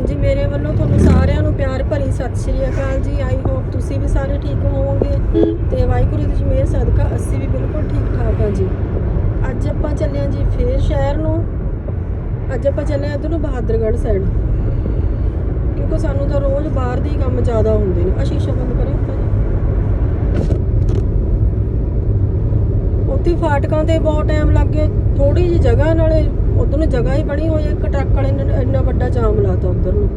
ਹਾਂਜੀ, ਮੇਰੇ ਵੱਲੋਂ ਤੁਹਾਨੂੰ ਸਾਰਿਆਂ ਨੂੰ ਪਿਆਰ ਭਰੀ ਸਤਿ ਸ਼੍ਰੀ ਅਕਾਲ ਜੀ। ਆਈ ਹੋਪ ਤੁਸੀਂ ਵੀ ਸਾਰੇ ਠੀਕ ਹੋਵੋਗੇ ਤੇ ਵਾਹਿਗੁਰੂ ਦੀ ਮਿਹਰ, ਸਦਕਾ ਅਸੀਂ ਵੀ ਬਿਲਕੁਲ ਠੀਕ ਠਾਕ ਹਾਂ ਜੀ। ਅੱਜ ਆਪਾਂ ਚੱਲੇ ਹਾਂ ਜੀ ਫੇਰ ਸ਼ਹਿਰ ਨੂੰ। ਅੱਜ ਆਪਾਂ ਚੱਲੇ ਹਾਂ ਇੱਧਰ ਨੂੰ ਬਹਾਦਰਗੜ੍ਹ ਸਾਈਡ ਕਿਉਂਕਿ ਸਾਨੂੰ ਤਾਂ ਰੋਜ਼ ਬਾਹਰ ਦੇ ਕੰਮ ਜ਼ਿਆਦਾ ਹੁੰਦੇ ਨੇ। ਆ ਸ਼ੀਸ਼ਾ ਬੰਦ ਕਰੇ ਉੱਥੇ ਫਾਟਕਾਂ ਤੇ ਬਹੁਤ ਟਾਈਮ ਲੱਗ ਗਿਆ ਥੋੜੀ ਜਿਹੀ ਜਗ੍ਹਾ ਨਾਲੇ ਉਧਰ ਨੂੰ ਜਗ੍ਹਾ ਹੀ ਬਣੀ ਹੋਈ ਹੈ ਇੱਕ ਟਰੱਕ ਵਾਲੇ ਨੇ ਇੰਨਾ ਵੱਡਾ ਜਾਮ ਲਾਤਾ ਉਧਰ ਨੂੰ।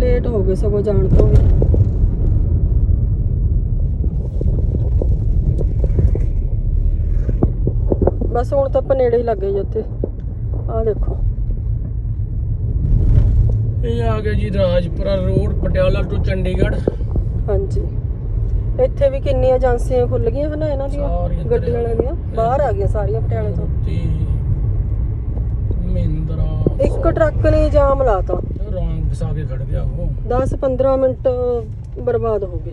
ਲੇਟ ਹੋ ਗਏ ਸਗੋਂ ਜਾਣ ਤੋਂ ਵੀ। ਬਸ ਹੁਣ ਤਾਂ ਆਪਾਂ ਨੇੜੇ ਹੀ ਲੱਗੇ ਜੀ ਉੱਥੇ। ਆਹ ਦੇਖੋ। ਇਹ ਆ ਗਿਆ ਜੀ ਰਾਜਪੁਰਾ ਰੋਡ ਪਟਿਆਲਾ ਟੂ ਚੰਡੀਗੜ੍ਹ। ਹਾਂਜੀ। ਇੱਥੇ ਵੀ ਕਿੰਨੀਆਂ ਏਜੰਸੀਆਂ ਖੁੱਲ ਗਈਆਂ ਹਨ ਇਹਨਾਂ ਦੀਆਂ? ਸਾਰੀਆਂ ਗੱਡੀ ਵਾਲਿਆਂ ਦੀਆਂ? ਬਾਹਰ ਆ ਗਈਆਂ ਸਾਰੀਆਂ ਪਟਿਆਲੇ ਤੋਂ? ਤੇ ਮਹਿੰਦਰਾ। ਇੱਕ ਟਰੱਕ ਨੇ ਜਾਮ ਲਾਤਾ। ਰੌਂਗ ਫਸਾ ਕੇ ਖੜ ਗਿਆ ਉਹ। 10-15 ਮਿੰਟ ਬਰਬਾਦ ਹੋ ਗਏ।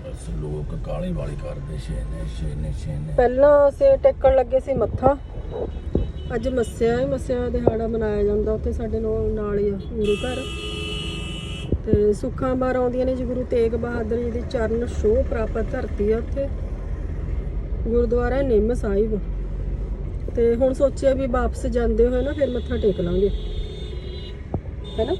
ਬਸ ਲੋਕ ਕਾਲੀ ਵਾਲੀ ਕਰਦੇ ਛੇਨੇ ਛੇਨੇ ਛੇਨੇ। ਪਹਿਲਾਂ ਅਸੀਂ ਟੇਕਣ ਲੱਗੇ ਸੀ ਮੱਥਾ। ਅੱਜ ਮੱਸਿਆ ਹੈ ਮੱਸਿਆ ਦਿਹਾੜਾ ਮਨਾਇਆ ਜਾਂਦਾ ਉੱਥੇ ਸਾਡੇ ਨਾਲ ਨਾਲ ਹੀ ਆ ਗੁਰੂ ਘਰ। ਤੇ ਸੁੱਖਾਂ ਬਾਰ ਆਉਂਦੀਆਂ ਨੇ ਜੀ ਗੁਰੂ ਤੇਗ ਬਹਾਦਰ ਜੀ ਦੀ ਚਰਨ ਛੋਹ ਪ੍ਰਾਪਤ ਧਰਤੀ ਆ ਉੱਥੇ। ਗੁਰਦੁਆਰਾ ਨਿੰਮ ਸਾਹਿਬ। ਤੇ ਹੁਣ ਸੋਚਿਆ ਵੀ ਵਾਪਸ ਜਾਂਦੇ ਹੋਏ ਨਾ ਫਿਰ ਮੱਥਾ ਟੇਕ ਲਾਂਗੇ। ਹੈਨਾ?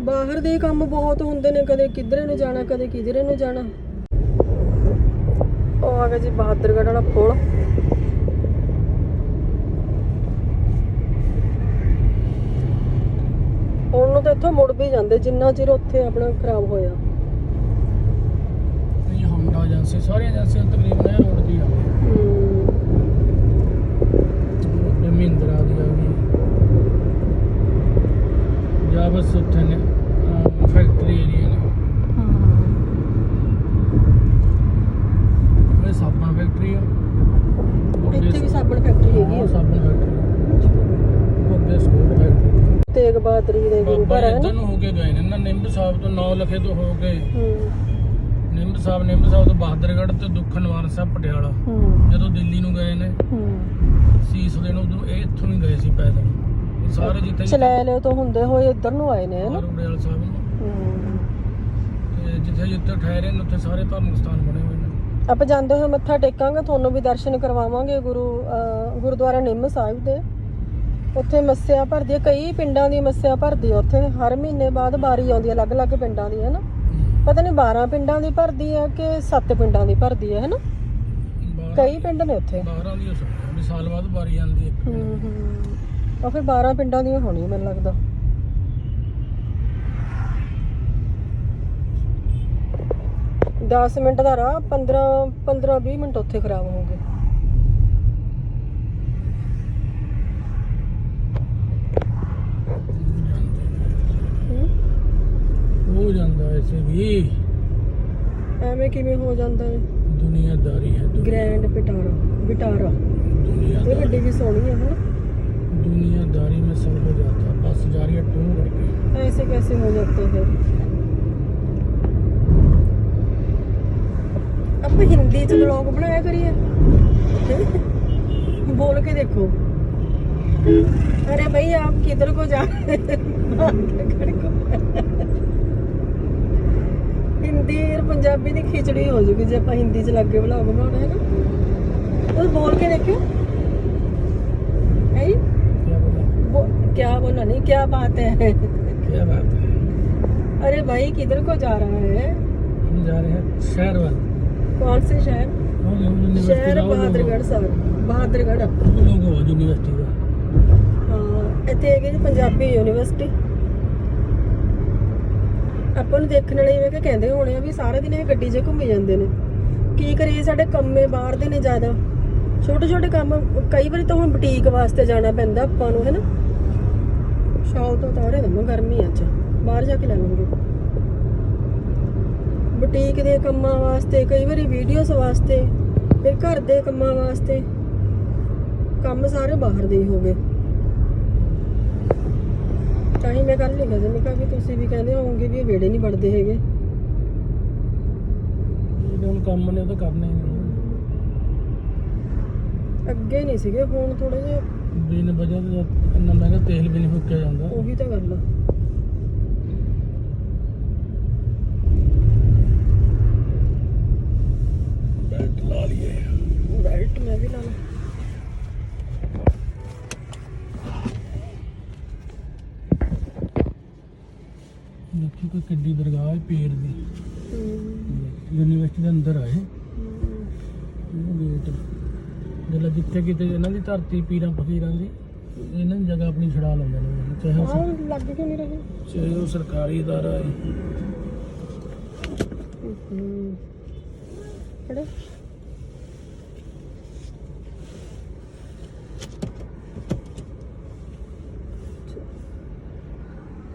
ਬਾਹਰ ਦੇ ਕੰਮ ਬਹੁਤ ਹੁੰਦੇ ਨੇ, ਕਦੇ ਕਿਧਰੇ ਨੂੰ ਜਾਣਾ, ਕਦੇ ਕਿਧਰੇ ਨੂੰ ਜਾਣਾ। ਉਹ ਆ ਗਿਆ ਜੀ ਬਹਾਦਰਗੜ੍ਹ ਵਾਲਾ ਪੁਲ। ਇੱਥੋਂ ਮੁੜ ਵੀ ਜਾਂਦੇ ਜਿੰਨਾ ਚਿਰ ਉੱਥੇ ਆਪਣਾ ਖਰਾਬ ਹੋਇਆ। ਇਹ ਹੋਂਡਾ ਏਜੰਸੀ ਸਾਰੀਆਂ ਏਜੰਸੀਆਂ ਤਕਰੀਬਨ ਇਹ ਰੋਡ ਦੀ ਆ। ਮਹਿੰਦਰਾ ਦੀ ਆ ਗਈ ਜਾਂ ਬਸ ਉੱਥੇ ਨੇ ਫੈਕਟਰੀ ਏਰੀਆ ਨੇ ਇਹ ਸਾਬਣ ਫੈਕਟਰੀ ਆ ਇੱਥੇ ਵੀ ਸਾਬਣ ਫੈਕਟਰੀ ਹੈਗੀ ਹਾਂ ਆ ਸਾਬਣ ਫੈਕਟਰੀ ਅੱਗੇ ਸਕੂਲ ਫੈਕਟਰੀ ਤੇਗ ਬਹਾਦਰ ਦੇ ਗੁਰੂ ਬਾਬਾ ਘਰ ਹੈ ਇੱਧਰ ਨਾ ਨੂੰ ਹੋ ਕੇ ਗਏ ਨੇ ਨਾ ਨਿੰਮ ਸਾਹਿਬ ਤੋਂ 9 ਲਖੇ ਤੋਂ ਹੋ ਕੇ ਹਮ, ਨਿੰਮ ਸਾਹਿਬ ਨਿੰਮ ਸਾਹਿਬ ਤੋਂ ਬਹਾਦਰਗੜ੍ਹ ਤੇ ਦੁੱਖ ਨਿਵਾਰਨ ਸਾਹਿਬ ਪਟਿਆਲਾ। ਹਮ, ਜਦੋਂ ਦਿੱਲੀ ਨੂੰ ਗਏ ਨੇ ਹਮ। ਸੀਸ ਦੇਣ ਉਧਰੋਂ ਇਹ ਇੱਥੋਂ ਹੀ ਗਏ ਸੀ ਪੈਦਲ। ਇਹ ਸਾਰੇ ਜਿੱਥੇ ਚਲੈਲੇ ਤੋਂ ਹੁੰਦੇ ਹੋਏ ਇੱਧਰ ਨੂੰ ਆਏ ਨੇ ਹਨਾ ਰੋੜੇ ਵਾਲਾ ਸਾਹਿਬ ਨੂੰ। ਹਮ। ਤੇ ਜਿੱਥੇ ਜਿੱਥੇ ਠਹਿਰੇ ਨੇ ਉੱਥੇ ਸਾਰੇ ਧਾਰਮਿਕ ਸਥਾਨ ਬਣੇ ਹੋਏ ਨੇ। ਆਪਾਂ ਜਾਂਦੇ ਹੋਏ ਮੱਥਾ ਟੇਕਾਂਗੇ ਤੁਹਾਨੂੰ ਵੀ ਦਰਸ਼ਨ ਕਰਵਾਵਾਂਗੇ ਗੁਰੂ ਅਹ ਗੁਰਦੁਆਰਾ ਨਿੰਮ ਸਾਹਿਬ ਦੇ। ਉੱਥੇ ਮੱਸਿਆ ਭਰਦੀ ਹੈ ਕਈ ਪਿੰਡਾਂ ਦੀ ਮੱਸਿਆ ਭਰਦੀ ਹੈ ਉੱਥੇ। ਹਰ ਮਹੀਨੇ ਬਾਅਦ ਬਾਰੀ ਆਉਂਦੀ ਹੈ ਅਲੱਗ-ਅਲੱਗ ਪਿੰਡਾਂ ਦੀ ਹੈ ਨਾ ਪਤਾ ਨਹੀਂ 12 ਪਿੰਡਾਂ ਦੀ ਭਰਦੀ ਹੈ ਕਿ 7 ਪਿੰਡਾਂ ਦੀ ਭਰਦੀ ਹੈ ਹੈ ਨਾ ਕਈ ਪਿੰਡ ਨੇ ਉੱਥੇ। ਬਾਹਰਾਂ ਦੀ ਸੁਣਿਆ ਵੀ ਸਾਲ ਬਾਅਦ ਵਾਰੀ ਆਉਂਦੀ ਇੱਕ ਹੂੰ ਹੂੰ। ਉਹ ਫਿਰ 12 ਪਿੰਡਾਂ ਦੀਆਂ ਹੋਣੀਆਂ ਮੈਨੂੰ ਲੱਗਦਾ। ਦਸ ਮਿੰਟ ਦਾ ਰਾਹ 15 15 20 ਮਿੰਟ ਉੱਥੇ ਖਰਾਬ ਹੋ ਗਏ ਹੂੰ? ਹੋ ਜਾਂਦਾ ਐਸੇ ਵੀ ਐਵੇਂ ਕਿਵੇਂ ਹੋ ਜਾਂਦਾ ਹੈ ਦੁਨੀਆਦਾਰੀ ਹੈ ਦੁਨੀਆ- ਗ੍ਰੈਂਡ ਪਿਟਾਰਾ ਬਿਟਾਰਾ ਇਹ ਦੁਨੀਆਦਾਰੀ ਗੱਡੀ ਵੀ ਸੋਹਣੀ ਹੈ ਹਨਾ दुनियादारी में सब हो जाता है बस जा रही है टू करके ऐसे कैसे हो जाते हैं ਆਪਾਂ ਹਿੰਦੀ ਚ ਵਲੌਗ ਬਣਾਇਆ ਕਰੀਏ बोल के देखो अरे भाई आप किधर को जा रहे हैं? ਹਿੰਦੀ ਔਰ ਪੰਜਾਬੀ ਦੀ ਖਿਚੜੀ ਹੋ ਜੂਗੀ ਜੇ ਆਪਾਂ ਹਿੰਦੀ ਚ ਲੱਗੇ ਵਲੌਗ ਬਣਾਉਣਾ ਹੈ ਨਾ ਉਹ ਬੋਲ ਕੇ ਦੇਖਿਓ ਹੈ क्या बोला वो क्या बोला नहीं क्या बात है क्या बात है अरे भाई किधर को जा रहा है हम जा रहे हैं शहर वाले कौन से शहर हम यूनिवर्सिटी शहर बहादुरगढ़ साहब बहादुरगढ़ लोग हो यूनिवर्सिटी का ਹਾਂ ਇੱਥੇ ਹੈਗੇ ਜੀ ਪੰਜਾਬੀ ਯੂਨੀਵਰਸਿਟੀ ਆਪਾਂ ਨੂੰ ਦੇਖਣ ਵਾਲੇ ਇਵੇਂ ਕਿ ਕਹਿੰਦੇ ਹੋਣੇ ਆ ਵੀ ਸਾਰਾ ਦਿਨ ਇਹ ਗੱਡੀ 'ਚ ਘੁੰਮੀ ਜਾਂਦੇ ਨੇ। ਕੀ ਕਰੀਏ, ਸਾਡੇ ਕੰਮੇ ਬਾਹਰ ਦੇ ਨੇ ਜ਼ਿਆਦਾ। ਛੋਟੇ ਛੋਟੇ ਕੰਮ ਕਈ ਵਾਰੀ ਤਾਂ ਹੁਣ ਬੁਟੀਕ ਵਾਸਤੇ ਜਾਣਾ ਪੈਂਦਾ ਆਪਾਂ ਨੂੰ, ਹੈਨਾ? ਸ਼ਾਲ ਤੋਂ ਤਾਰੇ ਦਮਾ ਗਰਮੀ ਅੱਜ ਬਾਹਰ ਜਾ ਕੇ ਲੈ ਲਵਾਂਗੇ। ਬੁਟੀਕ ਦੇ ਕੰਮਾਂ ਵਾਸਤੇ, ਕਈ ਵਾਰੀ ਵੀਡੀਓਜ਼ ਵਾਸਤੇ, ਫਿਰ ਘਰ ਦੇ ਕੰਮਾਂ ਵਾਸਤੇ। ਕੰਮ ਸਾਰੇ ਬਾਹਰ ਦੇ ਹੀ ਹੋ ਗਏ। ਤਾਂ ਹੀ ਮੈਂ ਕੱਲ ਲਿਖਿਆ ਸੀ ਮੈਂ ਕਿਹਾ ਵੀ ਤੁਸੀਂ ਵੀ ਕਹਿੰਦੇ ਹੋਵੋਗੇ ਵੀ ਇਹ ਵਿਹੜੇ ਨਹੀਂ ਵੜਦੇ ਹੈਗੇ। ਉਹਦੇ ਹੁਣ ਕੰਮ ਨੇ ਉਹ ਤਾਂ ਕਰਨਾ ਹੀ ਨਹੀਂ ਅੱਗੇ ਨਹੀਂ ਸੀਗੇ ਹੁਣ ਥੋੜੇ ਜਿਹਾ। ਬਿਨ ਵਜ੍ਹਾ ਤੋਂ ਜਦ ਇੰਨਾ ਮਹਿੰਗਾ ਤੇਲ ਵੀ ਨਹੀਂ ਫੁੱਕਿਆ ਜਾਂਦਾ। ਉਹੀ ਤਾਂ ਗੱਲ ਆ। ਬੈਲਟ ਲਾ ਲਈਏ। ਬੈਲਟ ਮੈਂ ਵੀ ਲਾ ਲਾਂ ਦੇਖੀ ਕੋਈ ਕਿੱਡੀ ਦਰਗਾਹ ਹੈ ਪੀਰ ਦੀ। ਯੂਨੀਵਰਸਿਟੀ ਦੇ ਅੰਦਰ ਆਏ ਗੇਟ ਜਿਹੜਾ ਜਿੱਥੇ ਕਿਤੇ ਇਹਨਾਂ ਦੀ ਧਰਤੀ ਪੀਰਾਂ ਫਕੀਰਾਂ ਦੀ ਇਹਨਾਂ ਦੀ ਜਗ੍ਹਾ ਆਪਣੀ ਛੁਡਾ ਲੈਂਦੇ ਨੇ ਚਾਹੇ ਉਹ ਆਹ ਲੱਗ ਕਿਉਂ ਨਹੀਂ ਰਹੇ? ਚਾਹੇ ਉਹ ਸਰਕਾਰੀ ਅਦਾਰਾ ਹੈ। ਕਿਹੜੇ?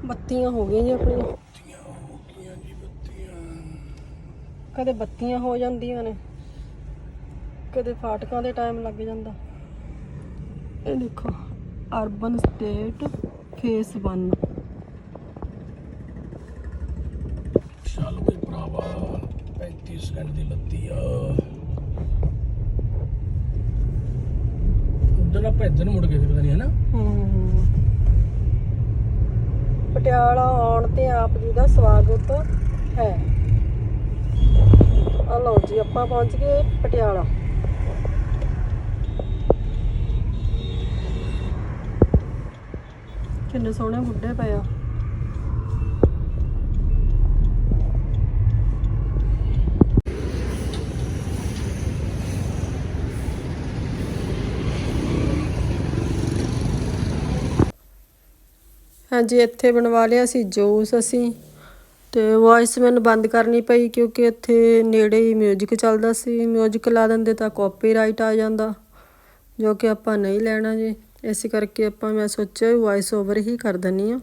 ਬੱਤੀਆਂ ਹੋ ਗਈਆਂ ਜੀ ਆਪਣੀਆਂ ਬੱਤੀਆਂ ਹੋ ਗਈਆਂ ਜੀ ਬੱਤੀਆਂ ਕਦੇ ਬੱਤੀਆਂ ਹੋ ਜਾਂਦੀਆਂ ਨੇ ਕਦੇ ਫਾਟਕਾਂ ਦੇ ਟਾਈਮ ਲੱਗ ਜਾਂਦਾ। ਇਹ ਦੇਖੋ ਅਰਬਨ ਸਟੇਟ ਫੇਸ 1 ਚੱਲ ਵੇ ਭਰਾਵਾ 35 ਸਕਿੰਟ ਦੀ ਬੱਤੀ ਆ। ਉਧਰ ਆਪਾਂ ਇੱਧਰ ਨੂੰ ਮੁੜ ਕੇ ਫਿਰਦਾ ਨਹੀਂ ਹੈ। ਨਾ। ਪਟਿਆਲਾ ਆਉਣ ਤੇ ਆਪ ਜੀ ਦਾ ਸਵਾਗਤ ਹੈ। ਆ ਲਓ ਜੀ, ਆਪਾਂ ਪਹੁੰਚ ਗਏ ਪਟਿਆਲਾ। ਕਿੰਨੇ ਸੋਹਣੇ ਬੁੱਢੇ ਪਏ ਆ। ਹਾਂਜੀ, ਇੱਥੇ ਬਣਵਾ ਲਿਆ ਸੀ ਜੂਸ ਅਸੀਂ। ਤੇ ਵੌਇਸ ਮੈਨੂੰ ਬੰਦ ਕਰਨੀ ਪਈ ਕਿਉਂਕਿ ਇੱਥੇ ਨੇੜੇ ਹੀ 뮤직 ਚੱਲਦਾ ਸੀ 뮤직 ਲਾ ਦਿੰਦੇ ਤਾਂ ਕਾਪੀਰਾਈਟ ਆ ਜਾਂਦਾ ਜੋ ਕਿ ਆਪਾਂ ਨਹੀਂ ਲੈਣਾ ਜੀ ਇਸੇ ਕਰਕੇ ਆਪਾਂ ਮੈਂ ਸੋਚਿਆ ਵੌਇਸ ਓਵਰ ਹੀ ਕਰ ਦਿੰਨੀ ਆ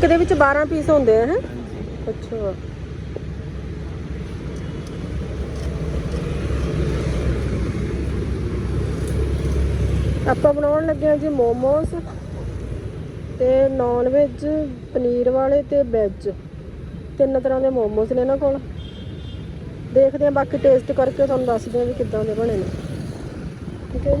ਇੱਕ ਦੇ ਵਿੱਚ 12 ਪੀਸ ਹੁੰਦੇ ਆ, ਹੈ? ਅੱਛਾ। ਆਪਾਂ ਬਣਾਉਣ ਲੱਗੇ ਹਾਂ ਜੀ ਮੋਮੋਸ ਤੇ ਨਾਨ ਵੈਜ ਪਨੀਰ ਵਾਲੇ ਤੇ ਵੈਜ ਤਿੰਨ ਤਰ੍ਹਾਂ ਦੇ ਮੋਮੋਸ ਨੇ ਇਹਨਾਂ ਕੋਲ। ਦੇਖਦੇ ਹਾਂ, ਬਾਕੀ ਟੇਸਟ ਕਰਕੇ ਤੁਹਾਨੂੰ ਦੱਸਦੇ ਹਾਂ ਵੀ ਕਿੱਦਾਂ ਦੇ ਬਣੇ ਨੇ। ਠੀਕ ਹੈ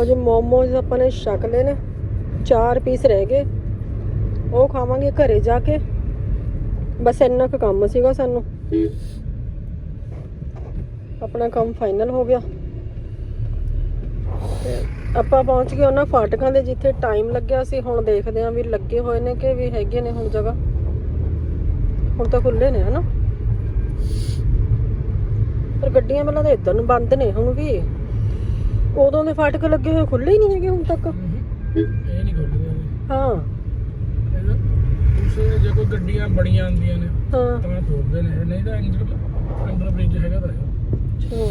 ਲਓ ਜੀ, ਮੋਮੋਜ਼ ਆਪਾਂ ਨੇ ਛਕ ਲਏ ਨੇ, ਚਾਰ ਪੀਸ ਰਹਿ ਗਏ। ਉਹ ਖਾਵਾਂਗੇ ਘਰੇ ਜਾ ਕੇ। ਬਸ ਇੰਨਾ ਕੁ ਕੰਮ ਸੀਗਾ ਸਾਨੂੰ। ਆਪਣਾ ਕੰਮ ਫਾਈਨਲ ਹੋ ਗਿਆ। ਆਪਾਂ ਪਹੁੰਚ ਗਏ ਉਹਨਾਂ ਫਾਟਕਾਂ ਦੇ ਜਿੱਥੇ ਟਾਈਮ ਲੱਗਿਆ ਸੀ। ਹੁਣ ਦੇਖਦੇ ਆਂ ਵੀ ਲੱਗੇ ਹੋਏ ਨੇ ਕਿ ਵੀ ਹੈਗੇ ਨੇ ਹੁਣ ਜਗ੍ਹਾ। ਹੁਣ ਤਾਂ ਖੁੱਲੇ ਨੇ, ਹਨਾ? ਪਰ ਗੱਡੀਆਂ ਮਤਲਬ ਤਾਂ ਇੱਧਰ ਨੂੰ ਬੰਦ ਨੇ ਹੁਣ ਵੀ। ਉਦੋਂ ਦੇ ਫਾਟਕ ਲੱਗੇ ਹੋਏ ਖੁੱਲੇ ਹੀ ਨਹੀਂ ਹੈਗੇ ਹੁਣ ਤੱਕ। ਇਹ ਨਹੀਂ ਖੋਲਦੇ ਹਾਂ। ਉਸ ਜੇ ਕੋਈ ਗੱਡੀਆਂ ਬੜੀਆਂ ਆਉਂਦੀਆਂ ਨੇ ਹਾਂ। ਤਾਂ ਖੋਲਦੇ ਨੇ। ਨਹੀਂ ਤਾਂ ਅੰਡਰ ਅੰਡਰ ਬ੍ਰਿਜ ਹੈਗਾ ਤਾਂ। ਅੱਛਾ।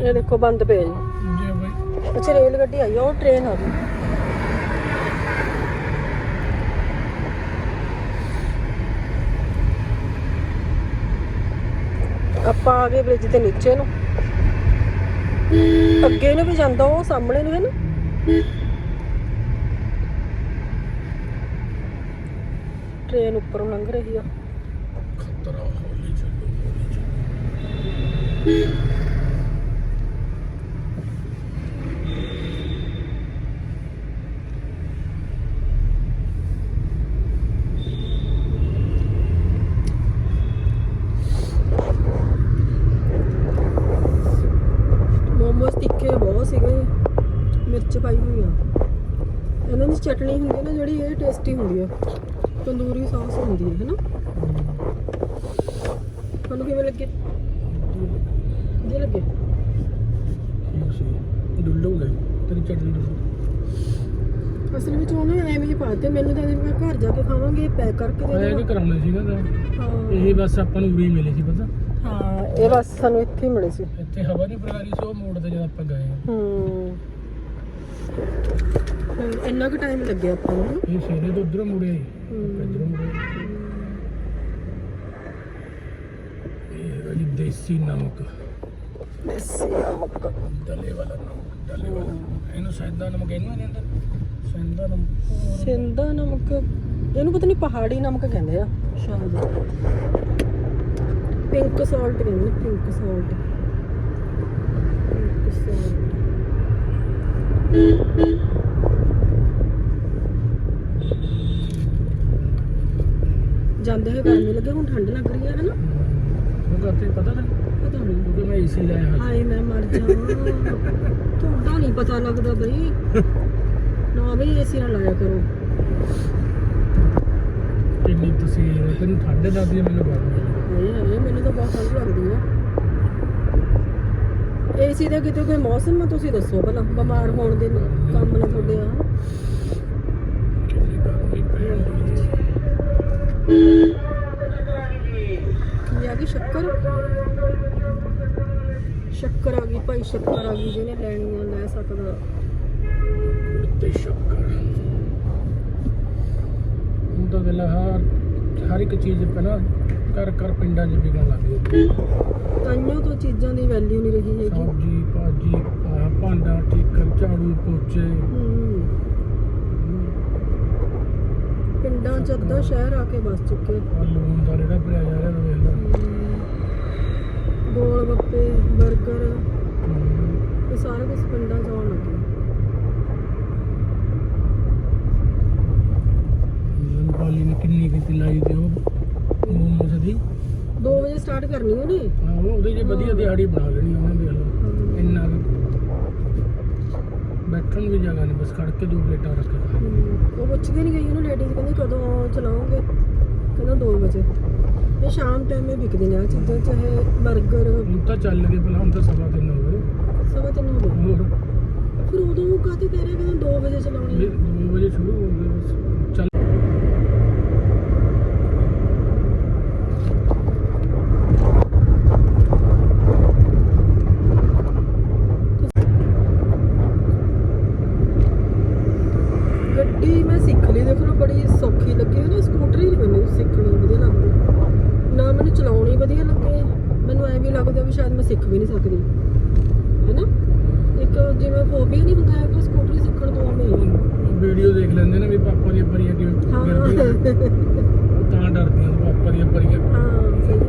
ਇਹ ਦੇਖੋ ਬੰਦ ਪਿਆ ਜੀ ਜੇ ਬਈ ਅੱਛਾ ਰੇਲ ਗੱਡੀ ਆਈ ਉਹ ਟ੍ਰੇਨ ਆ ਗਈ। ਆਪਾਂ ਆ ਗਏ ਬ੍ਰਿਜ ਦੇ ਨੀਚੇ ਨੂੰ। ਅੱਗੇ ਨੂੰ ਵੀ ਜਾਂਦਾ, ਉਹ ਸਾਹਮਣੇ ਨੂੰ ਹੈ ਨਾ? ਟ੍ਰੇਨ ਉੱਪਰੋਂ ਲੰਘ ਰਹੀ ਆ। ਖਤਰਾ ਹੌਲੀ ਚੱਲੋ ਹੌਲੀ ਚੱਲੋ ਮੋਮੋਸ ਤਿੱਖੇ ਬਹੁਤ ਸੀਗੇ ਮਿਰਚ ਪਾਈ ਹੋਈ ਆ। ਇਹਨਾਂ ਦੀ ਚਟਣੀ ਹੁੰਦੀ ਨਾ ਜਿਹੜੀ ਇਹ ਟੇਸਟੀ ਹੁੰਦੀ ਆ। ਤੰਦੂਰੀ ਸੌਸ ਹੁੰਦੀ ਹੈ ਹੈਨਾ? ਤੁਹਾਨੂੰ ਕਿਵੇਂ ਲੱਗੇ? ਵਧੀਆ ਲੱਗੇ? ਸੀ ਡੁੱਲੂਗਾ ਤੇਰੀ ਚਟਨੀ ਡੁੱਲੂ ਅਸਲ ਵਿੱਚ ਉਹਨੇ ਐਵੇਂ ਹੀ ਪਾਤੇ ਮੈਨੂੰ ਤਾਂ ਮੈਂ ਘਰ ਜਾ ਕੇ ਖਾਵਾਂਗੇ ਪੈਕ ਕਰਕੇ ਦੇ ਕਿ ਦੇਣਾ। ਕਰਾਉਣੇ ਸੀ ਨਾ ਤਾਂ। ਇਹ ਬਸ ਆਪਾਂ ਨੂੰ ਉਰੀ ਮਿਲੀ ਸੀ ਪਤਾ? ਹਾਂ ਇਹ ਬਸ ਸਾਨੂੰ ਇੱਥੇ ਹੀ ਮਿਲੇ ਸੀ। ਇੱਥੇ ਹਵਾ ਨਹੀਂ ਪ੍ਰਗਾਰੀ ਸੀ ਮੋੜ ਤੇ ਜਦ ਆਪਾਂ ਗਏ। ਹੂੰ, ਇੰਨਾ ਕੁ ਟਾਈਮ ਲੱਗਿਆ ਆਪਾਂ ਨੂੰ। ਇਹ ਸਵੇਰੇ ਤੋਂ ਉਧਰੋਂ ਮੁੜੇ। ਆਈ ਹੂੰ। ਇੱਧਰੋਂ ਮੁੜੇ। ਆਏ। ਇਹ ਹੈਗਾ ਜੀ ਦੇਸੀ ਨਮਕ। ਦੇਸੀ ਨਮਕ। ਦਲੇ ਵਾਲਾ ਨਮਕ ਦਲੇ ਵਾਲਾ ਇਹਨੂੰ ਸੈਂਦਾ ਨਮਕ ਇਹਨੂੰ ਇਹਦੇ ਅੰਦਰ। ਸੈਂਦਾ ਨਮਕ। ਸਿੰਦਾ ਨਮਕ। ਇਹਨੂੰ ਪਤਾ ਨਹੀਂ ਪਹਾੜੀ ਨਮਕ ਕਹਿੰਦੇ ਆ ਸ਼ਾਇਦ। ਪਿੰਕ ਸਾਲਟ ਕਹਿੰਦੇ ਪਿੰਕ ਸਾਲਟ ਪਿੰਕ ਸਾਲਟ ਜਾਂਦੇ ਹੋਏ ਗਰਮੀ ਲੱਗੇ ਹੁਣ ਠੰਡ ਲੱਗ ਰਹੀ ਹੈ ਹਨਾ? ਉਹ ਕਰਤੇ ਪਤਾ ਨਹੀਂ ਪਤਾ ਨਹੀਂ। ਕਿਉਂਕਿ ਮੈਂ ਏਸੀ ਲਾਇਆ ਹਾਂ ਹਾਏ ਮੈਂ ਮਰ ਜਾ ਤੁਹਾਡਾ ਨਹੀਂ ਪਤਾ ਲੱਗਦਾ ਬਈ। ਨਾ ਬਈ ਏਸੀ ਨਾ ਲਾਇਆ ਕਰੋ। ਇੰਨੀ ਤਸਵੀਰ ਤੈਨੂੰ ਠੰਡ ਲੱਗਦੀ ਹੈ ਮੈਨੂੰ ਗਰਮੀ ਇਹ ਮੈਨੂੰ ਤਾਂ ਬਹੁਤ ਠੰਡ ਲੱਗਦੀ ਆ ਏਸੀ ਦਾ ਕਿਤੇ ਕੋਈ ਮੌਸਮ ਆ, ਤੁਸੀਂ ਦੱਸੋ ਭਲਾ ਬਿਮਾਰ ਹੋਣ ਦੇ ਕੰਮ ਨੇ ਤੁਹਾਡੇ ਆ। ਕੀ ਆ ਗਈ ਸ਼ੱਕਰ? ਸ਼ੱਕਰ ਆ ਗਈ ਭਾਈ, ਸ਼ੱਕਰ ਆ ਗਈ, ਜਿਹਨੇ ਲੈਣੀ ਆ ਲੈ ਸਕਦਾ। ਤੇ ਸ਼ੱਕਰ। ਹੁਣ ਤਾਂ ਦਿਲ ਹਰ ਹਰ ਇੱਕ ਚੀਜ਼ ਪਹਿਲਾਂ ਕਰ ਕਰ ਪਿੰਡਾਂ 'ਚ ਵਿਕਣ ਲੱਗ ਗਈ। ਤਾਈਆਂ ਤੋਂ ਚੀਜ਼ਾਂ ਦੀ ਵੈਲਿਊ ਨਹੀਂ ਰਹੀ ਹੈਗੀ। ਸਬਜ਼ੀ ਭਾਜੀ ਆਹ ਭਾਂਡਾ ਠੀਕਰ ਝਾੜੂ ਪੋਚੇ। ਹੂੰ। ਪਿੰਡਾਂ ਚ ਅੱਧਾ ਸ਼ਹਿਰ ਆ ਕੇ ਵਸ ਚੁੱਕੇ ਆ ਲੂਣ ਦਾ ਜਿਹੜਾ ਪਿਆ ਜਾ ਰਿਹਾ ਵੇਖ ਲਓ। ਗੋਲ ਗੱਪੇ 버ਗਰ ਹਮ, ਇਹ ਸਾਰਾ ਕੁਝ ਪਿੰਡਾਂ ਚ ਆਉਣ ਲੱਗਿਆ ਮੈਨੂੰ ਪਾਲੀ ਨੇ ਕਿੰਨੀ ਕਿੰਨੀ ਲਾਈ ਤੇ ਉਹ ਮੋਮੋਸ ਦੀ 2 ਵਜੇ ਸਟਾਰਟ ਕਰਨੀ ਉਹਨੇ। ਆਹੋ ਉਹਦੇ ਜੇ ਵਧੀਆ ਦਿਹਾੜੀ ਬਣਾ ਲੈਣੀ ਉਹਨੇ ਦੇਖ ਲਓ। ਇੰਨਾ ਕੁ। ਬੈਠਣ ਵੀ ਜਗ੍ਹਾ ਨਹੀਂ ਬਸ ਖੜ ਕੇ ਦੋ ਪਲੇਟਾਂ ਰੱਖ ਕੇ ਖਾ ਹਮ, ਉਹ ਪੁੱਛ ਕੇ ਨਹੀਂ ਗਈ ਉਹਨੂੰ ਲੇਡੀਜ਼ ਕਹਿੰਦੀ ਕਦੋਂ ਚਲਾਉਂਗੇ ਕਹਿੰਦਾ 2 ਵਜੇ। ਇਹ ਸ਼ਾਮ ਟਾਈਮ ਇਹ ਵਿਕਦੇ ਨੇ ਆ ਚੀਜ਼ਾਂ ਚਾਹੇ 버ਗਰ ਹੁਣ ਤਾਂ ਚੱਲ ਗਏ ਪਹਿਲਾਂ ਹੁਣ ਤਾਂ ਸਵਾ ਤਿੰਨ ਹੋ ਗਏ। ਸਵਾ ਤਿੰਨ ਹੋ ਗਏ। ਹੋਰ? ਫਿਰ ਉਦੋਂ ਕਾਹਤੇ ਕਹਿ ਰਿਹਾ ਕਹਿੰਦਾ 2 ਵਜੇ ਚਲਾਉਣੀ ਵੀ ਦੋ ਵਜੇ ਸ਼ੁਰੂ ਹੋ ਗਏ ਬਸ ਚੱਲ ਗੱਡੀ ਮੈਂ ਸਿੱਖ ਲਈ ਦੇਖ ਲਓ ਬੜੀ ਸੌਖੀ ਲੱਗੀ ਹੈ ਨਾ ਸਕੂਟਰੀ ਨਹੀਂ ਮੈਨੂੰ ਸਿੱਖਣੀ ਵਧੀਆ ਲੱਗਦੀ ਨਾ ਮੈਨੂੰ ਚਲਾਉਣੀ ਵਧੀਆ ਲੱਗੇ ਮੈਨੂੰ ਐ ਵੀ ਲੱਗਦਾ ਵੀ ਸ਼ਾਇਦ ਮੈਂ ਸਿੱਖ ਵੀ ਨਹੀਂ ਸਕਦੀ ਹੈਨਾ ਇੱਕ ਜਿਵੇਂ ਫੋਬੀਆ ਨਹੀਂ ਹੁੰਦਾ ਹੈ ਕਿ ਸਕੂਟਰੀ ਸਿੱਖਣ ਤੋਂ ਉਵੇਂ ਹੀ ਵੀਡੀਓ ਦੇਖ ਲੈਂਦੇ ਨੇ ਵੀ ਪਾਪਾ ਦੀਆਂ ਪਰੀਆਂ ਕਿਵੇਂ ਹਾਂ ਗਿਰਦੀਆਂ ਤਾਂ ਡਰਦੀਆਂ ਪਾਪਾ ਦੀਆਂ ਪਰੀਆਂ ਹਾਂ।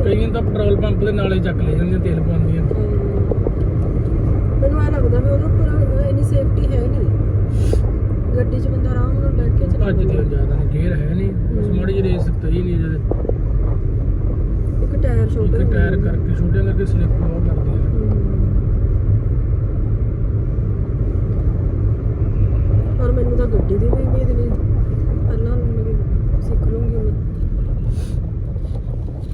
ਕਈਆਂ ਤਾਂ ਪੈਟਰੋਲ ਪੰਪ ਦੇ ਨਾਲੇ ਚੱਕ ਲੈ ਜਾਂਦੀਆਂ ਤੇਲ ਪਾਉਂਦੀਆਂ ਹਾਂ। ਮੈਨੂੰ ਐ ਲੱਗਦਾ ਵੀ ਉਹਦੇ ਉੱਪਰ ਇੰਨੀ ਸੇਫਟੀ ਹੈ ਨਹੀਂ। ਗੱਡੀ 'ਚ ਬੰਦਾ ਆਰਾਮ ਨਾਲ ਬੈਠ ਕੇ ਚਲਾ ਭੱਜਦੀਆਂ ਜ਼ਿਆਦਾ ਨੇ ਗੇਅਰ ਹੈ ਨਹੀਂ। ਮਾੜੀ ਜਿਹੀ ਰੇਸ ਸਹੀ ਨਹੀਂ ਜਦ ਇੱਕ ਟਾਇਰ ਛੋਟਾ ਇੱਕ ਟਾਇਰ ਕਰਕੇ ਛੋਟੇ ਕਰਕੇ ਸਲਿੱਪ ਬਹੁਤ ਕਰਦੀਆਂ ਨੇ ਪਰ ਮੈਨੂੰ ਤਾਂ ਗੱਡੀ ਦੀ ਵੀ ਉਮੀਦ ਨਹੀਂ ਪਹਿਲਾਂ ਮੈਂ ਸਿੱਖ ਲੂੰਗੀ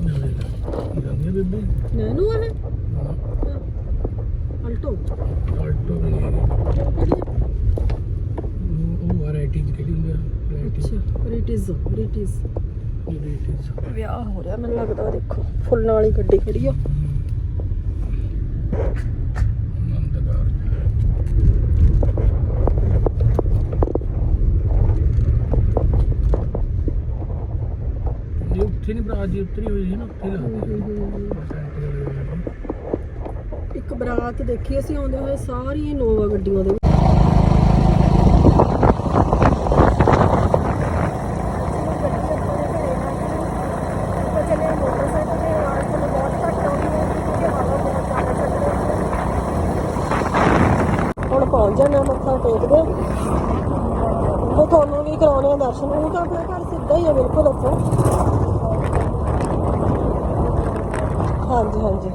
ਮੈਂ ਜਾਂਦੀਆਂ ਬੇਬੇ ਨੈਨੋ ਆ ਇਹ ਅਲਟੋ ਆਲਟੋ ਵੀ ਨਹੀਂ ਹੈਗੀ। ਕਿਹੜੀ ਆ? ਉਹ- ਉਹ ਵੈਰਾਈਟੀ ਕਿਹੜੀ ਹੁੰਦੀ ਆ? ਵੈਰਾਈਟੀ ਅੱਛਾ ਰਿਟਿਸ ਰਿਟਿਸ। ਵੈਰਾਈਟੀ ਵਿਆਹ ਹੋ ਰਿਹਾ ਮੈਨੂੰ ਲੱਗਦਾ ਦੇਖੋ ਫੁੱਲਾਂ ਵਾਲੀ ਗੱਡੀ ਖੜੀ ਆ। ਨੰਦਗਾਰ ਇਹ ਉੱਥੇ ਨਹੀਂ ਭਰਾ ਜੀ ਉਤਰੀ ਹੋਈ ਸੀ ਨਾ ਉੱਥੇ ਲੱਗਦੀ ਇੱਕ ਬਰਾਤ ਦੇਖੀ, ਅਸੀਂ ਆਉਂਦੇ ਹੋਏ ਸਾਰੀ ਨੋਵਾ ਗੱਡੀਆਂ ਦੇ ਪਹੁੰਚ ਜਾਣਾ ਮੱਥਾ ਟੇਕਦੇ ਤੇ ਤੁਹਾਨੂੰ ਵੀ ਕਰਾਉਣੇ ਆ ਦਰਸ਼ਨ, ਉਹ ਤਾਂ ਆਪਣੇ ਘਰ ਸਿੱਧਾ ਹੀ ਹੈ ਬਿਲਕੁਲ ਉੱਥੋਂ ਹਾਂਜੀ ਹਾਂਜੀ।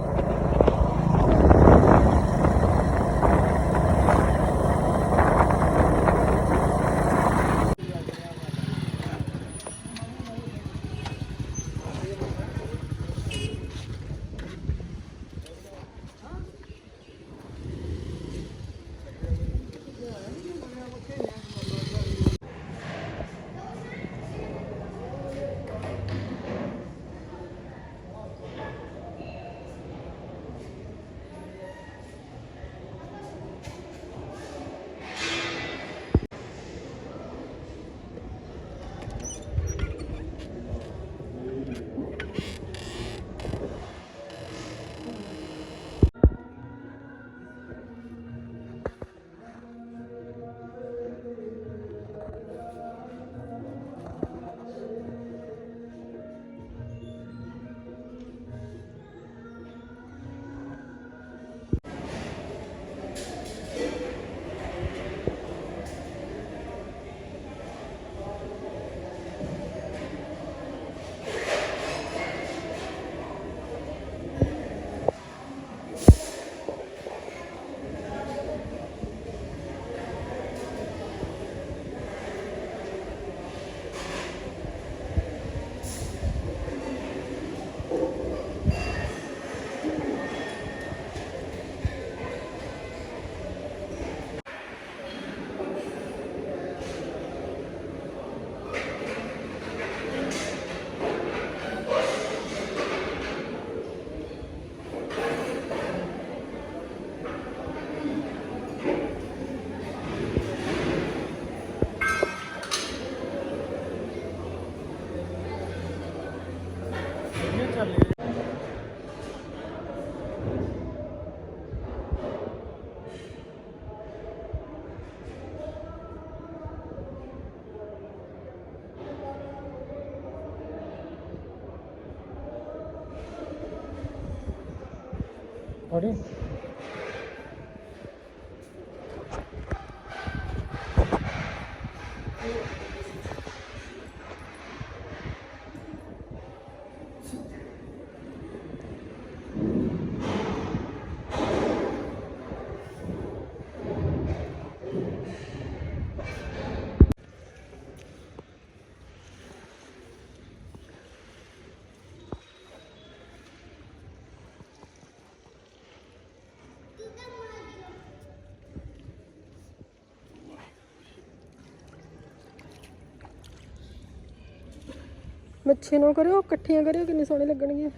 ਮੱਛੀ ਨੂੰ ਕਰਿਓ ਇਕੱਠੀਆਂ ਕਰਿਓ ਕਿੰਨੀ ਸੋਹਣੀ ਲੱਗਣਗੀਆਂ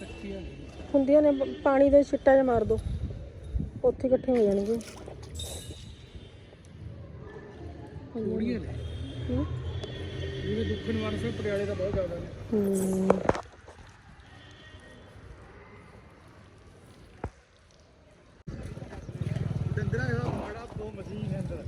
ਕੱਟੀਆਂ ਹੁੰਦੀਆਂ ਨੇ ਪਾਣੀ ਦੇ ਛਿੱਟਾ ਜਿਹਾ ਮਾਰ ਦੋ। ਉੱਥੇ ਇਕੱਠੀਆਂ ਹੋ ਜਾਣਗੀਆਂ ਥੋੜੀਆਂ ਨੇ ਹੂੰ। ਇਹਦੇ ਦੁੱਖਣ ਵਾਰ ਸੇ ਪਟਿਆਲੇ ਦਾ ਬਹੁਤ ਜ਼ਿਆਦਾ ਨੇ। ਹੂੰ ਡੰਗਰਾਂ ਦਾ ਬੜਾ ਬਹੁਤ ਮਸ਼ੀਨ ਹੈ ਅੰਦਰ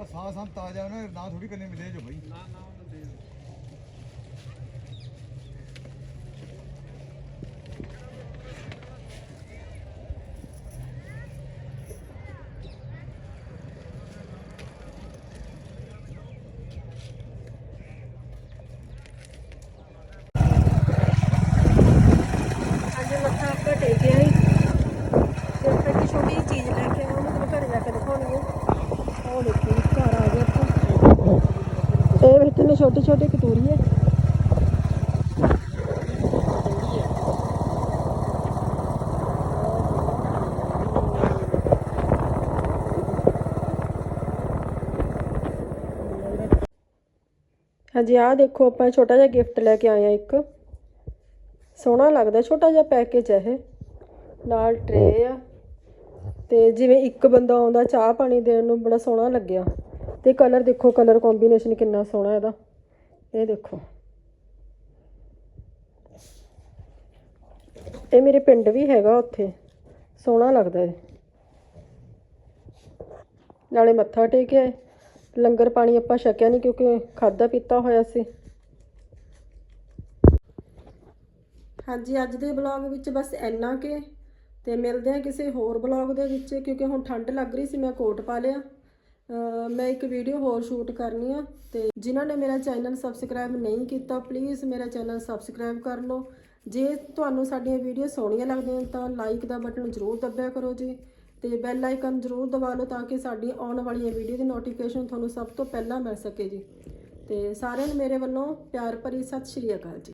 ਉਹ ਸਾਹ ਸਾਹ ਤਾਜ਼ਾ ਨਾ ਨਾ ਥੋੜੀ ਕਰਨੇ ਮਿਲੇ ਜੋ ਭਾਈ ਨਾ ਨਾ ਉਹਨਾਂ ਦੇ ਅੱਜ ਮੱਥਾ ਆਪਾਂ ਟੇਕਿਆ ਹੀ ਤੇ ਫਿਰ ਇੱਕ ਛੋਟੀ ਜਿਹੀ ਚੀਜ਼ ਲੈ ਕੇ ਆਉਂ ਮੈਂ ਘਰ ਜਾ ਕੇ ਦਿਖਾਉਣੀ ਹੈ ਉਹ ਦੇਖੋ ਘਰ ਆ ਗਿਆ ਆਪਾਂ ਇਹ ਵਿੱਚ ਨੇ ਛੋਟੀ ਛੋਟੀ ਕਤੂਰੀ ਹੈ। ਹਾਂਜੀ, ਆਹ ਦੇਖੋ ਆਪਾਂ ਛੋਟਾ ਜਿਹਾ ਗਿਫਟ ਲੈ ਕੇ ਆਏ ਆ ਇੱਕ। ਸੋਹਣਾ ਲੱਗਦਾ, ਛੋਟਾ ਜਿਹਾ ਪੈਕੇਜ ਹੈ ਇਹ। ਨਾਲ ਟਰੇ ਆ। ਤੇ ਜਿਵੇਂ ਇੱਕ ਬੰਦਾ ਆਉਂਦਾ ਚਾਹ ਪਾਣੀ ਦੇਣ ਨੂੰ, ਬੜਾ ਸੋਹਣਾ ਲੱਗਿਆ। ਤੇ ਕਲਰ ਦੇਖੋ, ਕਲਰ ਕੰਬੀਨੇਸ਼ਨ ਕਿੰਨਾ ਸੋਹਣਾ ਇਹਦਾ। ਇਹ ਦੇਖੋ। ਇਹ ਮੇਰੇ ਪਿੰਡ ਵੀ ਹੈਗਾ ਉੱਥੇ। ਸੋਹਣਾ ਲੱਗਦਾ ਹੈ ਨਾਲੇ ਮੱਥਾ ਟੇਕਿਆ ਲੰਗਰ ਪਾਣੀ ਆਪਾਂ ਛਕਿਆ ਨਹੀਂ ਕਿਉਂਕਿ ਖਾਦਾ ਪੀਤਾ ਹੋਇਆ ਸੀ। ਹਾਂਜੀ, ਅੱਜ ਦੇ ਵਲੌਗ ਵਿੱਚ ਬਸ ਇੰਨਾ ਕਿ। ਤੇ ਮਿਲਦੇ ਆ ਕਿਸੇ ਹੋਰ ਵਲੌਗ ਦੇ ਵਿੱਚ, ਕਿਉਂਕਿ ਹੁਣ ਠੰਡ ਲੱਗ ਰਹੀ ਸੀ, ਮੈਂ ਕੋਟ ਪਾ ਲਿਆ। ਮੈਂ ਇੱਕ ਵੀਡੀਓ ਹੋਰ ਸ਼ੂਟ ਕਰਨੀ ਆ ਤੇ ਜਿਨ੍ਹਾਂ ਨੇ ਮੇਰਾ ਚੈਨਲ ਸਬਸਕ੍ਰਾਈਬ ਨਹੀਂ ਕੀਤਾ ਪਲੀਜ਼ ਮੇਰਾ ਚੈਨਲ ਸਬਸਕ੍ਰਾਈਬ ਕਰ ਲਓ। ਜੇ ਤੁਹਾਨੂੰ ਸਾਡੀਆਂ ਵੀਡੀਓ ਸੋਹਣੀਆਂ ਲੱਗਦੀਆਂ ਤਾਂ ਲਾਈਕ ਦਾ ਬਟਨ ਜ਼ਰੂਰ ਦਬਿਆ ਕਰੋ ਜੀ ਤੇ ਬੈਲ ਆਈਕਨ ਜ਼ਰੂਰ ਦਬਾ ਲਓ ਤਾਂ ਕਿ ਸਾਡੀ ਆਉਣ ਵਾਲੀਆਂ ਵੀਡੀਓ ਦੀ ਨੋਟੀਫਿਕੇਸ਼ਨ ਤੁਹਾਨੂੰ ਸਭ ਤੋਂ ਪਹਿਲਾਂ ਮਿਲ ਸਕੇ ਜੀ। ਤੇ ਸਾਰਿਆਂ ਨੂੰ ਮੇਰੇ ਵੱਲੋਂ ਪਿਆਰ ਭਰੀ ਸਤਿ ਸ਼੍ਰੀ ਅਕਾਲ ਜੀ।